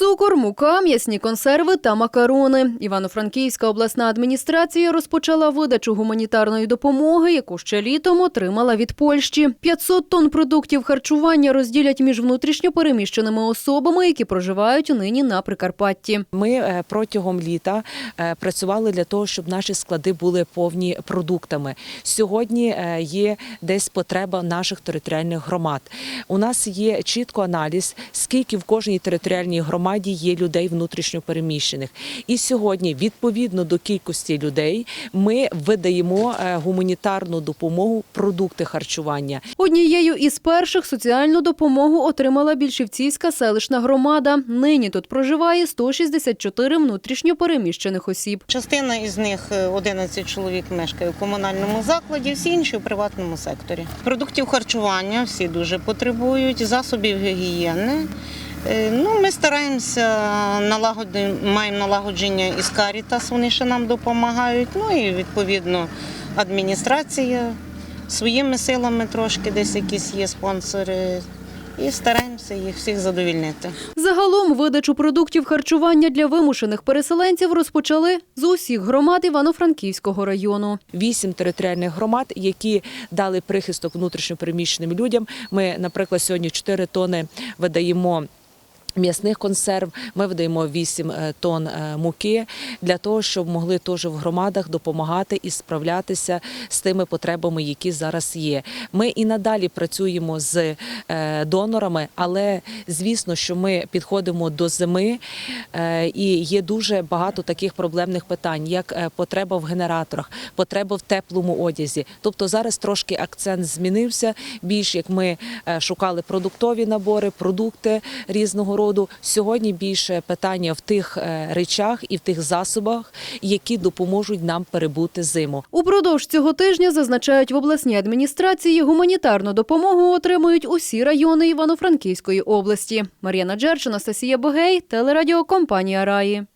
Цукор, мука, м'ясні консерви та макарони. Івано-Франківська обласна адміністрація розпочала видачу гуманітарної допомоги, яку ще літом отримала від Польщі. 500 тонн продуктів харчування розділять між внутрішньо переміщеними особами, які проживають нині на Прикарпатті. Ми е, протягом літа е, працювали для того, щоб наші склади були повні продуктами. Сьогодні е, є десь потреба наших територіальних громад. У нас є чітко аналіз, скільки в кожній територіальній громаді є людей внутрішньо переміщених. І сьогодні, відповідно до кількості людей, ми видаємо е, гуманітарну допомогу, продукти харчування. Однією із перших соціальну допомогу отримала більшівцівська селищна громада. Нині тут проживає 164 внутрішньо переміщених осіб. Частина із них е, 11 чоловік мешкає в комунальному закладі, всі інші у приватному секторі. Продуктів харчування всі дуже потребують, засобів гігієни. Е, Ну, ми стараємося налагоди, маємо налагодження із Карітас, вони ще нам допомагають. Ну і відповідно адміністрація своїми силами трошки десь якісь є спонсори. І стараємося їх всіх задовільнити. Загалом видачу продуктів харчування для вимушених переселенців розпочали з усіх громад Івано-Франківського району. вісім територіальних громад, які дали прихисток внутрішньопереміщеним людям. Ми, наприклад, сьогодні 4 тони видаємо. М'ясних консерв ми видаємо 8 е, тонн е, муки для того, щоб могли теж в громадах допомагати і справлятися з тими потребами, які зараз є. Ми і надалі працюємо з е, донорами, але звісно, що ми підходимо до зими, і є дуже багато таких проблемних питань, як потреба в генераторах, потреба в теплому одязі. Тобто зараз трошки акцент змінився. Більш як ми шукали продуктові набори, продукти різного роду. Сьогодні більше питання в тих е, речах і в тих засобах, які допоможуть нам перебути зиму. Упродовж цього тижня зазначають в обласній адміністрації гуманітарну допомогу отримують усі райони Івано-Франківської області. Мар'яна Джерчина, Анастасія Богей, телерадіокомпанія Раї.